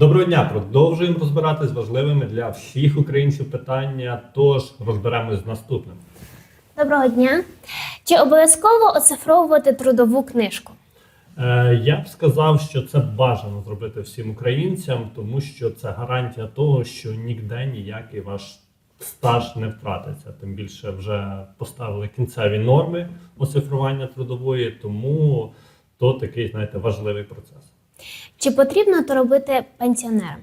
Доброго дня! Продовжуємо розбиратись важливими для всіх українців питання. Тож розберемось з наступним. Доброго дня. Чи обов'язково оцифровувати трудову книжку? Е, я б сказав, що це бажано зробити всім українцям, тому що це гарантія того, що ніде ніякий ваш стаж не втратиться. Тим більше вже поставили кінцеві норми оцифрування трудової, тому то такий, знаєте, важливий процес. Чи потрібно то робити пенсіонерам?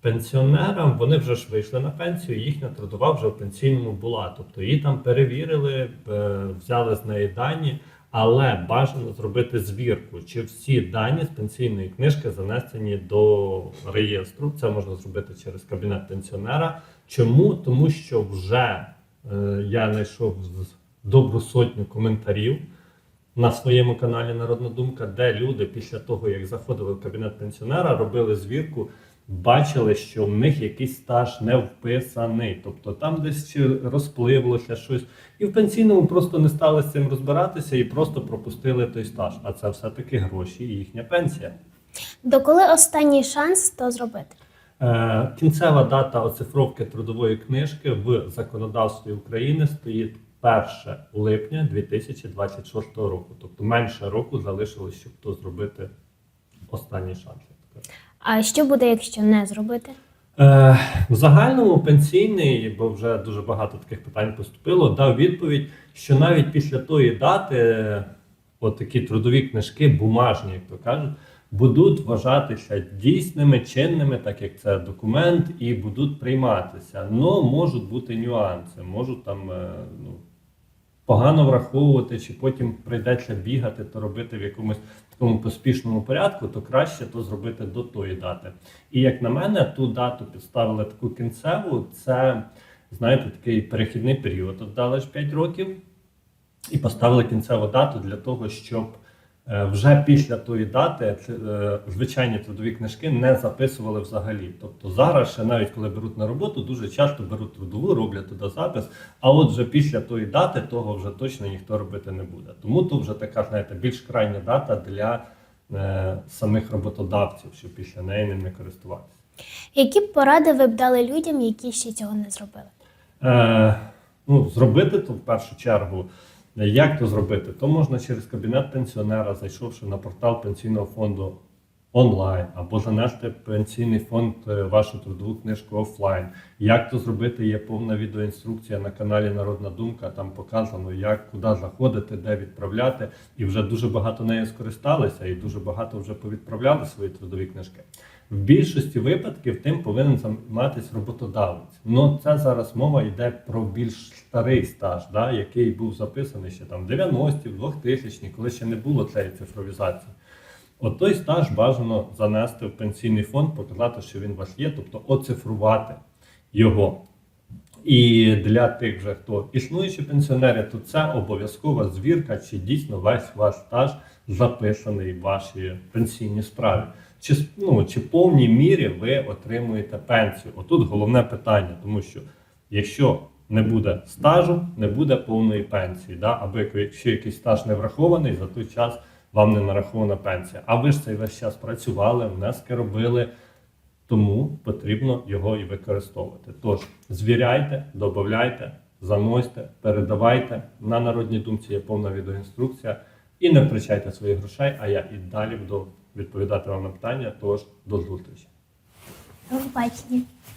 Пенсіонерам вони вже ж вийшли на пенсію, їхня трудова вже в пенсійному була. Тобто її там перевірили, е, взяли з неї дані, але бажано зробити звірку, чи всі дані з пенсійної книжки занесені до реєстру. Це можна зробити через кабінет пенсіонера. Чому? Тому що вже е, я знайшов добру сотню коментарів на своєму каналі Народна Думка, де люди після того, як заходили в кабінет пенсіонера, робили звірку, бачили, що в них якийсь стаж не вписаний. Тобто там десь розпливлося щось. І в пенсійному просто не стали з цим розбиратися і просто пропустили той стаж. А це все-таки гроші і їхня пенсія. Доколи останній шанс то зробити? Е, Кінцева дата оцифровки трудової книжки в законодавстві України стоїть 1 липня 2026 року. Тобто менше року залишилось, щоб то зробити останній шанс. А що буде, якщо не зробити? Е, в загальному пенсійний, бо вже дуже багато таких питань поступило, дав відповідь, що навіть після тої дати от такі трудові книжки, бумажні, як то кажуть, будуть вважатися дійсними, чинними, так як це документ, і будуть прийматися. Но можуть бути нюанси, можуть там е, ну, погано враховувати, чи потім прийдеться бігати, то робити в якомусь такому поспішному порядку, то краще то зробити до тої дати. І як на мене, ту дату підставили таку кінцеву, це знаєте, такий перехідний період. От дали ж 5 років і поставили кінцеву дату для того, щоб вже після тої дати е, звичайні трудові книжки не записували взагалі. Тобто зараз, ще навіть коли беруть на роботу, дуже часто беруть трудову, роблять туди запис. А от вже після тої дати того вже точно ніхто робити не буде. Тому то вже така, знаєте, більш крайня дата для е, самих роботодавців, щоб після неї ним не користуватися. Які б поради ви б дали людям, які ще цього не зробили? Е, ну, зробити то в першу чергу. Як то зробити? То можна через кабінет пенсіонера, зайшовши на портал пенсійного фонду онлайн, або занести пенсійний фонд е, вашу трудову книжку офлайн. Як то зробити? Є повна відеоінструкція на каналі Народна Думка. Там показано, як куди заходити, де відправляти. І вже дуже багато нею скористалися, і дуже багато вже повідправляли свої трудові книжки. В більшості випадків тим повинен займатися роботодавець. Ну це зараз мова йде про більш старий стаж, да, який був записаний ще там в 90-ті, в 2000-ті, коли ще не було цієї цифровізації. От той стаж бажано занести в пенсійний фонд, показати, що він у вас є, тобто оцифрувати його. І для тих, вже хто існуючі пенсіонери, то це обов'язкова звірка, чи дійсно весь ваш стаж записаний в вашій пенсійній справі. Чи, ну, чи в повній мірі ви отримуєте пенсію? Отут головне питання, тому що якщо не буде стажу, не буде повної пенсії. Да? Або якщо якийсь стаж не врахований, за той час вам не нарахована пенсія. А ви ж цей весь час працювали, внески робили. Тому потрібно його і використовувати. Тож звіряйте, додавайте, заносьте, передавайте. На народній думці є повна відеоінструкція. І не втрачайте своїх грошей, а я і далі буду відповідати вам на питання. Тож до зустрічі. До побачення.